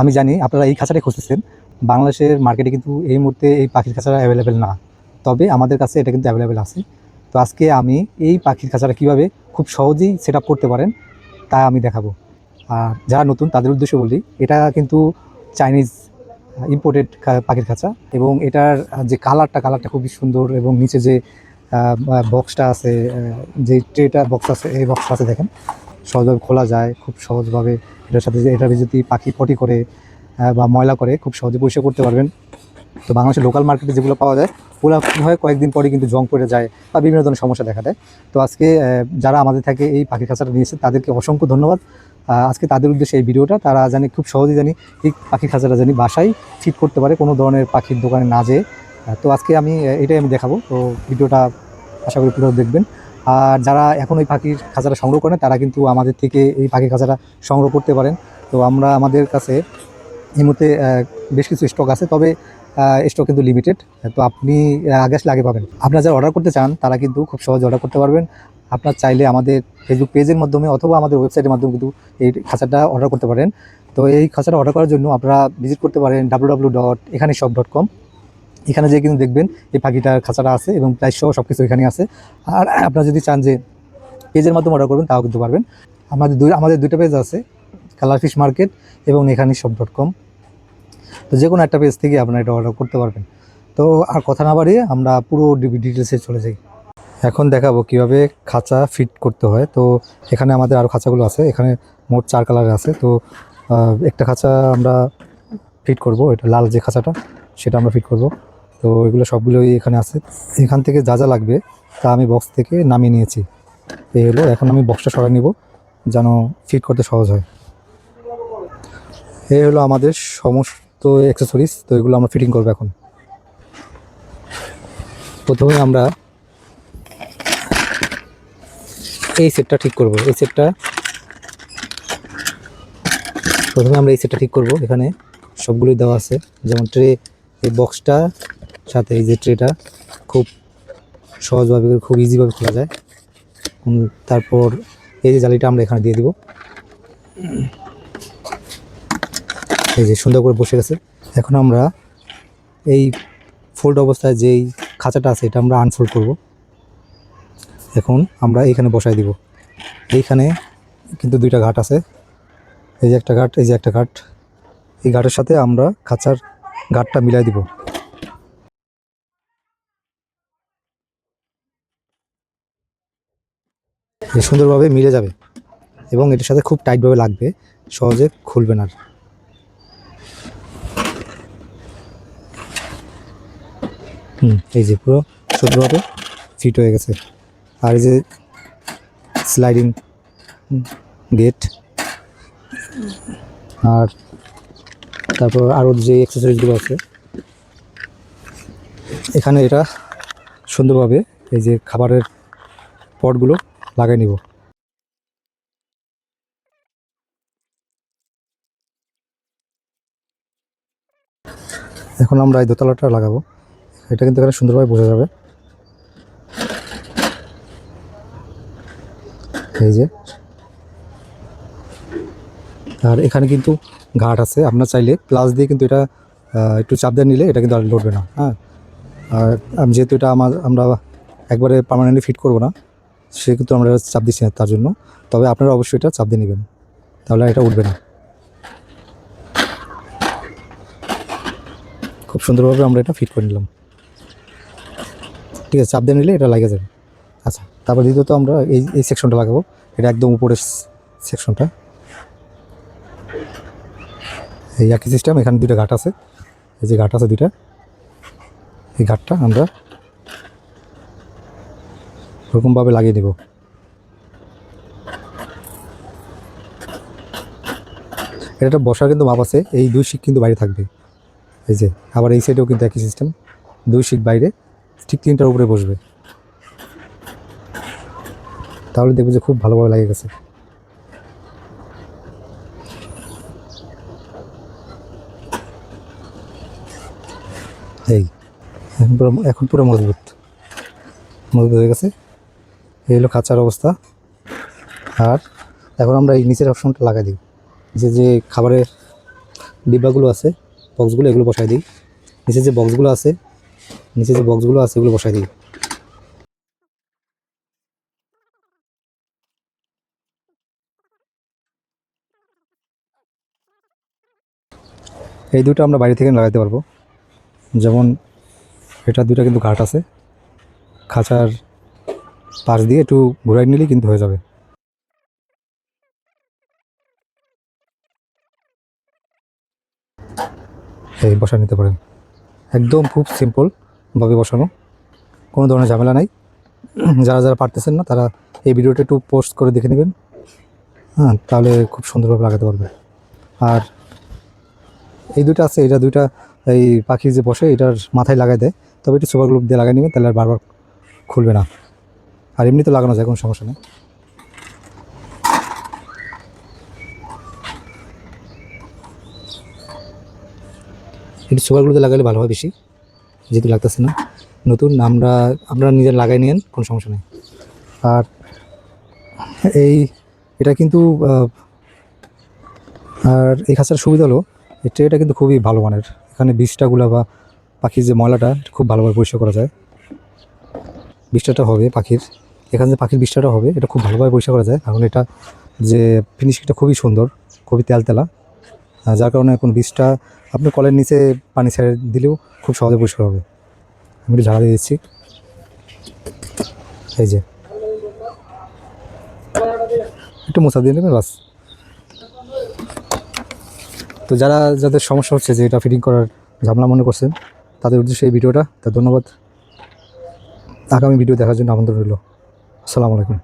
আমি জানি আপনারা এই খাঁচাটাই খুঁজতেছেন। বাংলাদেশের মার্কেটে কিন্তু এই মুহূর্তে এই পাখির খাঁচাটা অ্যাভেলেবেল না। তবে আমাদের কাছে এটা কিন্তু অ্যাভেলেবেল আছে। তো আজকে আমি এই পাখির খাঁচাটা কীভাবে খুব সহজেই সেট করতে পারেন, তা আমি দেখাবো। আর যারা নতুন, তাদের উদ্দেশ্যে বলি, এটা কিন্তু চাইনিজ ইম্পোর্টেড পাখির খাঁচা এবং এটার যে কালারটা কালারটা খুবই সুন্দর এবং নিচে যে বক্সটা আছে যে ট্রেটা বক্স আছে, এই বক্সটা আছে দেখেন। সহজভাবে খোলা যায়, খুব সহজভাবে এটার সাথে যে এটার যদি পাখি পটি করে বা ময়লা করে, খুব সহজে পরিষ্কার করতে পারবেন। তো বাংলাদেশের লোকাল মার্কেটে যেগুলো পাওয়া যায়, ওগুলো হয়, কয়েকদিন পরে কিন্তু জং পড়ে যায় বা বিভিন্ন ধরনের সমস্যা দেখা দেয়। তো আজকে যারা আমাদের থেকে এই পাখি খাঁচাটা নিয়েছে, তাদেরকে অসংখ্য ধন্যবাদ। আজকে তাদের উদ্দেশ্যে এই ভিডিওটা, তারা জানি খুব সহজেই জানি এই পাখির খাঁচাটা জানি বাসায় ফিট করতে পারে, কোনো ধরনের পাখির দোকানে না যেয়ে। তো আজকে আমি এটাই আমি দেখাবো। তো ভিডিওটা আশা করি পুরো দেখবেন। আর যারা এখন ওই পাখির খাঁচাটা সংগ্রহ করেন, তারা কিন্তু আমাদের থেকে এই পাখির খাঁচাটা সংগ্রহ করতে পারেন। তো আমরা আমাদের কাছে এই মুহূর্তে বেশ কিছু স্টক আছে, তবে স্টক কিন্তু লিমিটেড তো আপনি আগে আসলে আগে পাবেন। আপনারা যারা অর্ডার করতে চান, তারা কিন্তু খুব সহজে অর্ডার করতে পারবেন। আপনার চাইলে আমাদের ফেসবুক পেজের মাধ্যমে অথবা আমাদের ওয়েবসাইটের মাধ্যমে কিন্তু এই খাঁচাটা অর্ডার করতে পারেন। তো এই খাঁচাটা অর্ডার করার জন্য আপনারা ভিজিট করতে পারেন ডাব্লু ডাব্লু ডট এখানে শপ ডট কম এখানে যে কিন্তু দেখবেন এই পাখিটার খাঁচাটা আছে এবং প্রাইস সহ সব কিছু এখানে আছে। আর আপনারা যদি চান যে পেজের মাধ্যমে অর্ডার করবেন, তাও কিন্তু পারবেন। আমাদের দুই, আমাদের দুইটা পেজ আছে কালার ফিশ মার্কেট এবং এখানে সব ডট কম তো যে কোনো একটা পেজ থেকে আপনারা এটা অর্ডার করতে পারবেন। তো আর কথা না বাড়িয়ে আমরা পুরো ডিটেলসে চলে যাই। এখন দেখাবো কীভাবে খাঁচা ফিট করতে হয়। তো এখানে আমাদের আরও খাঁচাগুলো আছে, এখানে মোট চার কালারের আছে। তো একটা খাঁচা আমরা ফিট করব, এটা লাল যে খাঁচাটা, সেটা আমরা ফিট করব। তো এগুলো সবগুলোই এখানে আছে। এখান থেকে যা যা লাগবে তা আমি বক্স থেকে নামিয়ে নিয়েছি। এই হলো, এখন আমি বক্সটা সরাই নিব, যেন ফিট করতে সহজ হয়। এই হলো আমাদের সমস্ত অ্যাক্সেসরিজ তো এগুলো আমরা ফিটিং করব এখন। প্রথমে আমরা এই সেটটা ঠিক করব। এই সেটটা প্রথমে আমরা এই সেটটা ঠিক করব। এখানে সবগুলোই দেওয়া আছে। যেমন ট্রে এই বক্সটা সাথে এই যে ট্রেটা খুব সহজভাবে খুব ইজিভাবে খোলা যায়। তারপর এই যে জালিটা আমরা এখানে দিয়ে দিব। এই যে সুন্দর করে বসে গেছে। এখন আমরা এই ফোল্ড অবস্থায় যেই খাঁচাটা আছে, এটা আমরা আনফোল্ড করব। এখন আমরা এইখানে বসাই দিব। এইখানে কিন্তু দুইটা ঘাট আছে। এই যে একটা ঘাট, এই যে একটা ঘাট। এই ঘাটের সাথে আমরা খাঁচার ঘাটটা মিলাই দিব। সুন্দরভাবে মিলে যাবে এবং এটার সাথে খুব টাইটভাবে লাগবে, সহজে খুলবে না। হুম, এই যে পুরো সুন্দরভাবে ফিট হয়ে গেছে আর এই যে স্লাইডিং গেট আর তারপর আরও যে এক্সেসরিজগুলো আছে, এখানে এটা সুন্দরভাবে এই যে খাবারের পটগুলো লাগাই নিব। এখন আমরা এই দোতলাটা লাগাবো। এটা কিন্তু এখানে সুন্দরভাবে বোঝা যাবে। এই যে। আর এখানে কিন্তু ঘাট আছে। আপনার চাইলে প্লাস দিয়ে কিন্তু এটা একটু চাপ দিয়ে নিলে এটা কিন্তু আর লড়বে না। হ্যাঁ। আর যেহেতু এটা আমার, আমরা একবারে পার্মানেন্টলি ফিট করব না সে কিন্তু আমরা চাপ দিচ্ছি না তার জন্য। তবে আপনারা অবশ্যই এটা চাপ দিয়ে নেবেন। তাহলে এটা উঠবে না। খুব সুন্দরভাবে আমরা এটা ফিট করে নিলাম। ঠিক আছে, চাপ দিয়ে নিলে এটা লাগে যাবে আচ্ছা তারপর দ্বিতীয়ত আমরা এই এই সেকশনটা লাগাবো। এটা একদম উপরের সেকশনটা এই একই সিস্টেম এখানে দুইটা ঘাট আছে। এই যে ঘাট আছে দুইটা। এই ঘাটটা আমরা ওরকমভাবে লাগিয়ে দেব। এটা বসার কিন্তু মাপ আছে, এই দুই শিক কিন্তু বাইরে থাকবে। এই যে, আবার এই সাইডেও কিন্তু একই সিস্টেম দুই শিক বাইরে, ঠিক তিনটার উপরে বসবে। তাহলে দেখবে যে খুব ভালোভাবে লাগে গেছে। এই, এখন পুরো এখন পুরো মজবুত। মজবুত হয়ে গেছে। এই হলো খাঁচার অবস্থা। আর এখন আমরা এই নিচের অপশনটা লাগাই দিই। যে যে খাবারের ডিব্বাগুলো আছে, বক্সগুলো, এগুলো বসাই দিই। নিচে যে বক্সগুলো আছে, নিচে যে বক্সগুলো আছে, এগুলো বসাই দিই। এই দুটো আমরা বাইরে থেকে লাগাতে পারব। যেমন এটা দুটো কিন্তু ঘাট আছে। খাঁচার পাশ দিয়ে একটু ঘুরাই নিলেই কিন্তু হয়ে যাবে। এই বসা নিতে পারেন। একদম খুব সিম্পল ভাবে বসানো। কোনো ধরনের ঝামেলা নাই। যারা যারা পারতেছেন না, তারা এই ভিডিওটা একটু পোস্ট করে দেখে নেবেন। হ্যাঁ তাহলে খুব সুন্দরভাবে লাগাতে পারবে। আর এই দুটো আছে, এটা দুইটা এই পাখি যে বসে, এটার মাথায় লাগাই দেয়। তবে একটু সুপার গ্লুপ দিয়ে লাগাই নেবেন, তাহলে আর বারবার খুলবে না। আর এমনি তো লাগানো যায়, কোনো সমস্যা নেই। এটি সুপারগুলোতে লাগালে ভালো হয় বেশি, যেহেতু লাগতেছে না। নতুন, আমরা, আপনারা নিজের লাগাই নিয়েন, কোনো সমস্যা নেই। আর এই, এটা কিন্তু আর এই খাঁচার সুবিধা হলো, এই ট্রেটা কিন্তু খুবই ভালো মানের। এখানে বিষ্ঠাগুলো বা পাখির যে ময়লাটা, খুব ভালোভাবে পরিষ্কার করা যায়। বিষটাটা হবে পাখির। এখানে যে পাখির বিষ্ঠাটা হবে, এটা খুব ভালোভাবে পরিষ্কার করা যায়। কারণ এটা যে ফিনিশিংটা খুবই সুন্দর, খুবই তেলতেলা। যার কারণে এখন বীজটা আপনি কলের নিচে পানি ছেড়ে দিলেও খুব সহজে পরিষ্কার হবে। আমি একটু ঝাড়া দিয়ে দিচ্ছি। এই যে। একটু মোছা দিয়ে নেবেন, বাস। তো যারা, যাদের সমস্যা হচ্ছে যে এটা ফিটিং করার ঝামেলা মনে করছেন, তাদের উদ্দেশ্যে এই ভিডিওটা। তা ধন্যবাদ। আগামী ভিডিও দেখার জন্য আমন্ত্রণ রইল। আসসালামু আলাইকুম।